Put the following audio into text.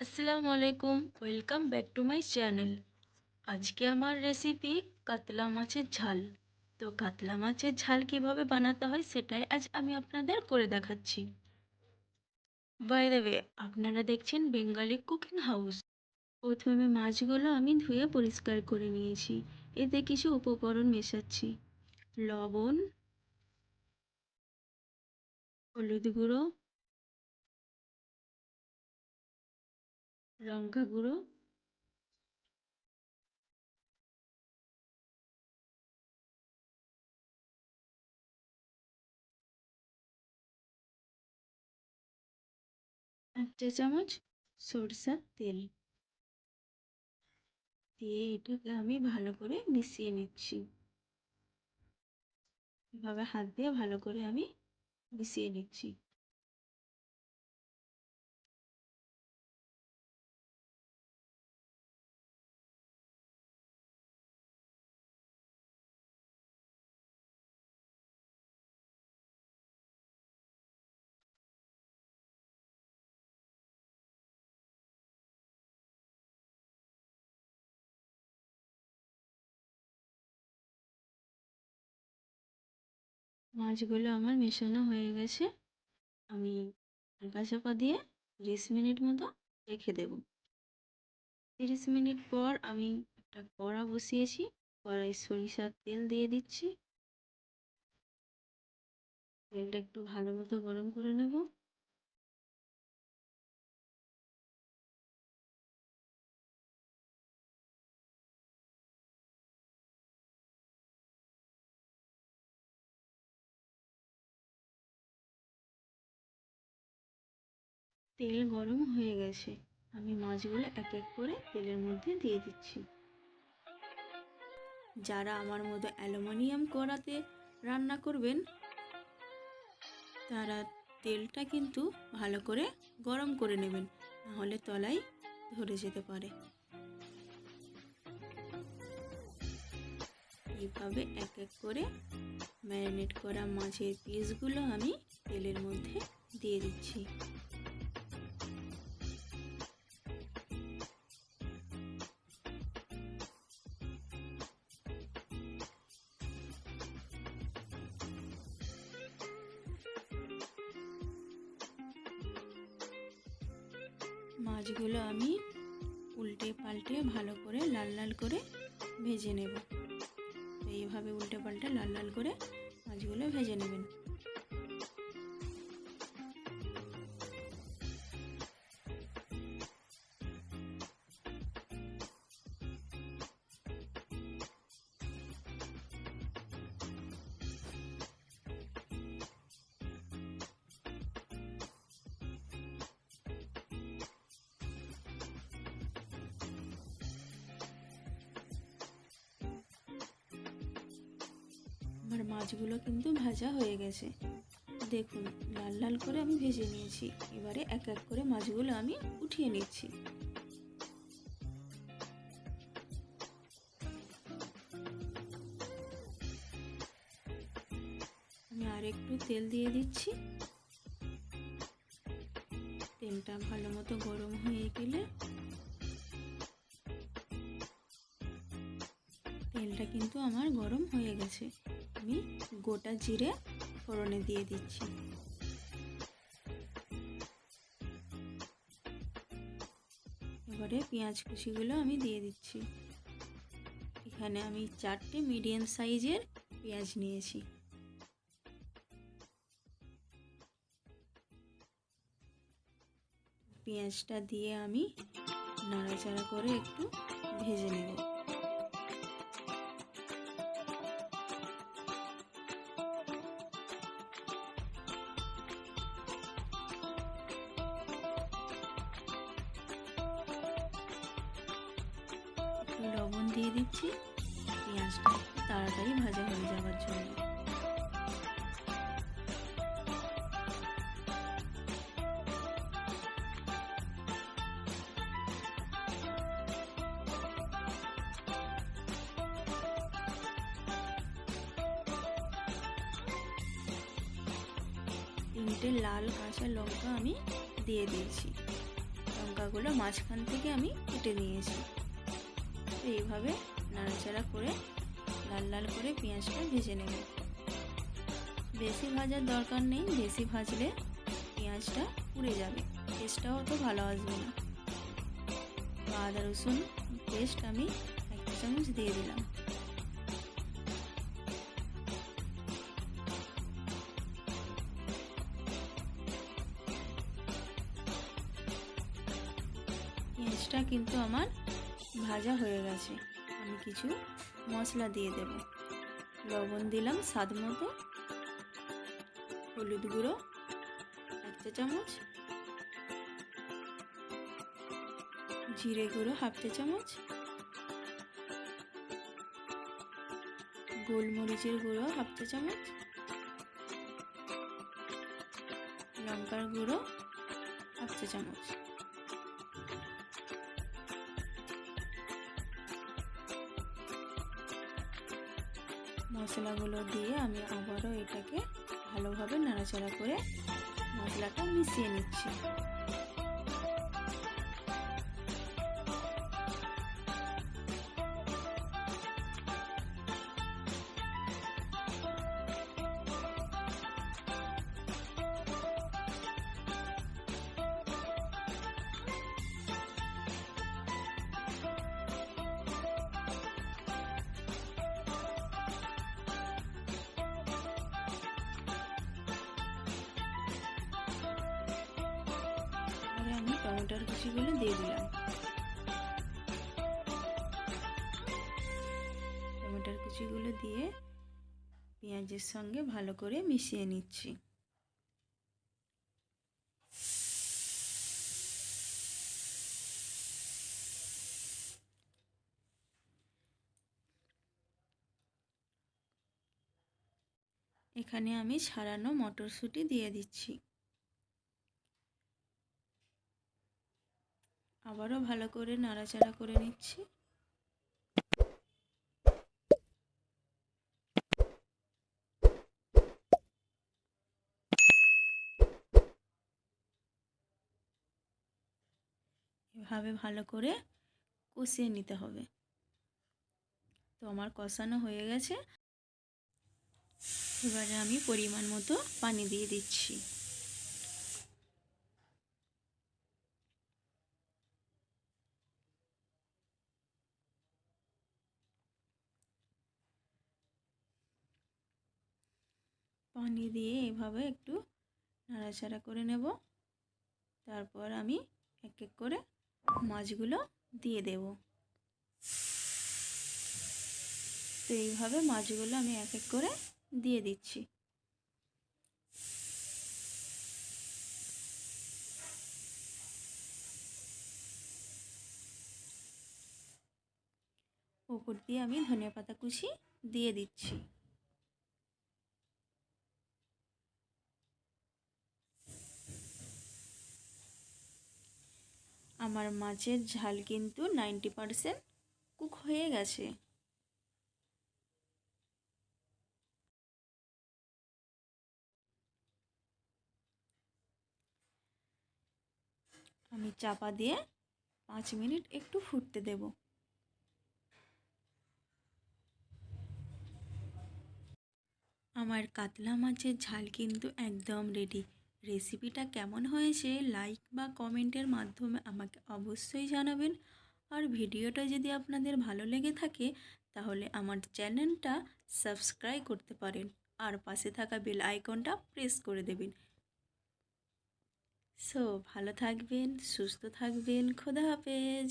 আসসালামু আলাইকুম, welcome back to my channel. আজকে আমার রেসিপি কাতলা মাছের ঝাল। তো কাতলা মাছের ঝাল কীভাবে বানাতে হয় সেটাই আজ আমি আপনাদের করে দেখাচ্ছি। বাই ওয়ে আপনারা দেখছেন বেঙ্গালি কুকিং হাউস প্রথমে মাছগুলো আমি ধুয়ে পরিষ্কার করে নিয়েছি। এতে কিছু উপকরণ মেশাচ্ছি। লবণ, হলুদ গুঁড়ো লঙ্কা গুঁড়ো। এক চা চামচ সরষার তেল। দিয়ে এটাকে আমি ভালো করে মিশিয়ে নিচ্ছি। এভাবে হাত দিয়ে ভালো করে আমি মিশিয়ে নিচ্ছি। মাছগুলো আমার মেশানো হয়ে গেছে। আমি ঢাকা চাপা দিয়ে তিরিশ মিনিট মতো রেখে দেব। তিরিশ মিনিট পর আমি একটা কড়া বসিয়েছি। কড়াই সরিষার তেল দিয়ে দিচ্ছি। তেলটা একটু ভালো মতো গরম করে নেব। তেল গরম হয়ে গেছে। আমি মাছগুলো এক এক করে তেলের মধ্যে দিয়ে দিচ্ছি। যারা আমার মতো অ্যালুমিনিয়াম কড়াতে রান্না করবেন, তারা তেলটা কিন্তু ভালো করে গরম করে নেবেন নাহলে তলায় ধরে যেতে পারে। এইভাবে এক এক করে ম্যারিনেট করা মাছের পিসগুলো আমি তেলের মধ্যে দিয়ে দিচ্ছি। মাছগুলো আমি উল্টে পাল্টে ভালো করে লাল লাল করে ভেজে নেব। এইভাবে উল্টে পাল্টে লাল লাল করে মাছগুলো ভেজে নেবেন। আমার মাছগুলো কিন্তু ভাজা হয়ে গেছে। দেখুন, লাল লাল করে আমি ভেজে নিয়েছি। এবারে এক এক করে মাছগুলো আমি উঠিয়ে নিচ্ছি। আমি আর একটু তেল দিয়ে দিচ্ছি। তেলটা ভালো মতো গরম হয়ে গেলে তেলটা কিন্তু আমার গরম হয়ে গেছে। আমি গোটা জিরে ফোড়নে দিয়ে দিচ্ছি। এবারে পেঁয়াজ কুচিগুলো আমি দিয়ে দিচ্ছি। এখানে আমি চারটে মিডিয়াম সাইজের পেঁয়াজ নিয়েছি। পেঁয়াজটা দিয়ে আমি নাড়াচাড়া করে একটু ভেজে নেব। দিয়ে দিচ্ছি। পেঁয়াজটা তাড়াতাড়ি ভাজা হয়ে যাওয়ার জন্য। তিনটে লাল কাঁচা লঙ্কা আমি দিয়ে দিয়েছি। লঙ্কাগুলো মাঝখান থেকে আমি কেটে নিয়েছি। এইভাবে নাড়াচাড়া করে লাল লাল করে পেঁয়াজটা ভেজে নেব। বেশি ভাজার দরকার নেই, বেশি ভাজলে পেঁয়াজটা পুড়ে যাবে টেস্টটাও অত ভালো আসবে না। আদা, রসুন পেস্ট আমি এক চামচ দিয়ে দিলাম। পেঁয়াজটা কিন্তু আমার ভাজা হয়ে গেছে। আমি কিছু মশলা দিয়ে দেব। লবণ দিলাম স্বাদ মতো। হলুদ গুঁড়ো, এক চা চামচ। জিরে গুঁড়ো হাফ চা চামচ। গোলমরিচের গুঁড়ো হাফ চা চামচ। লঙ্কার গুঁড়ো হাফ চা চামচ। মশলাগুলো দিয়ে আমি আবারও এটাকে ভালোভাবে নাড়াচাড়া করে মশলাটা মিশিয়ে নিচ্ছি। এবারে আমি টমেটোর কুচিগুলো দিয়ে দিলাম। টমেটোর কুচিগুলো দিয়ে পেঁয়াজের সঙ্গে ভালো করে মিশিয়ে নিচ্ছি। এখানে আমি ছাড়ানো মটরশুঁটি দিয়ে দিচ্ছি। আবারও ভালো করে নাড়াচাড়া করে নিচ্ছি। এভাবে ভালো করে কষিয়ে নিতে হবে। তো আমার কষানো হয়ে গেছে। এবারে আমি পরিমাণ মতো পানি দিয়ে দিচ্ছি পানি দিয়ে এভাবে একটু নাড়াচাড়া করে নেব। তারপর আমি এক এক করে মাছগুলো দিয়ে দেব। তো এইভাবে মাছগুলো আমি এক এক করে দিয়ে দিচ্ছি। ওপর দিয়ে আমি ধনিয়া পাতা কুচি দিয়ে দিচ্ছি। আমার মাছের ঝাল কিন্তু নাইনটি পারসেন্ট কুক হয়ে গেছে। আমি চাপা দিয়ে পাঁচ মিনিট একটু ফুটতে দেব। আমার কাতলা মাছের ঝাল কিন্তু একদম রেডি রেসিপিটা কেমন হয়েছে লাইক বা কমেন্টের মাধ্যমে আমাকে অবশ্যই জানাবেন। আর ভিডিওটা যদি আপনাদের ভালো লেগে থাকে, তাহলে আমার চ্যানেলটা সাবস্ক্রাইব করতে পারেন। আর পাশে থাকা বেল আইকনটা প্রেস করে দেবেন। সো ভালো থাকবেন, সুস্থ থাকবেন, খোদা হাফেজ।